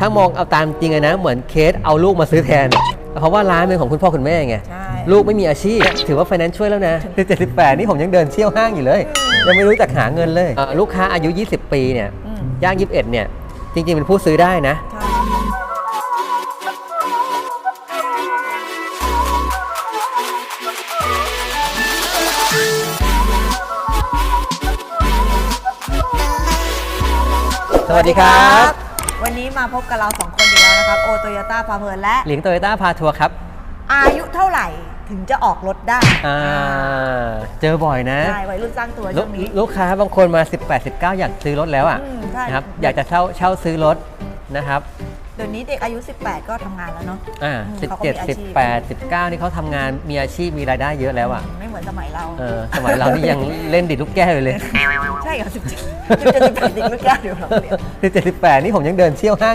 ถ้ามองเอาตามจริงอะนะ เหมือนเคสเอาลูกมาซื้อแทน เพราะว่าร้านเป็นของคุณพ่อคุณแม่ไงใช่ลูกไม่มีอาชีพ ถือว่าไฟแนนซ์ช่วยแล้วนะคือ78นี่ผมยังเดินเที่ยวห้างอยู่เลย ยังไม่รู้จักหาเงินเลยเอ่อลูกค้าอายุ 20 ปีเนี่ยอืมย่าง 21 เนี่ย จริง ๆ เป็นผู้ซื้อได้นะใช่สวัสดีครับ วันนี้มาพบกับเราสองคนอีกแล้วนะครับ โอโตโยต้าพาเพลินและ หลิงโตโยต้าพาทัวร์ครับอายุเท่าไหร่ถึงจะออกรถได้อ่าเจอบ่อยนะ ใช่วัยรุ่นสร้างตัวลูช่กวงนี้ ลูกค้าบางคนมา 18 19 อยากซื้อรถแล้วอะอืมใช่ นะครับอยากจะเช่าเช่าซื้อรถนะครับเดี๋ยวนี้เด็กอายุ 18 ก็ทำงานแล้วเนาะ อ่าอืมเขาก็มีอาชีพ 17 18 19 นี่เขาทำงานมีอาชีพมีรายได้เยอะแล้วอะ ไม่เห มือนสมัยเราเออสมัยเรานี่ยังเล่นดิดลูกแก้วอยู่เลย ใช่เหรอ17 17 18เด็กลูกแก้วเดี๋ยวเราเรียน17 18นี่ผมยังเดินเที่ยวห้างอยู่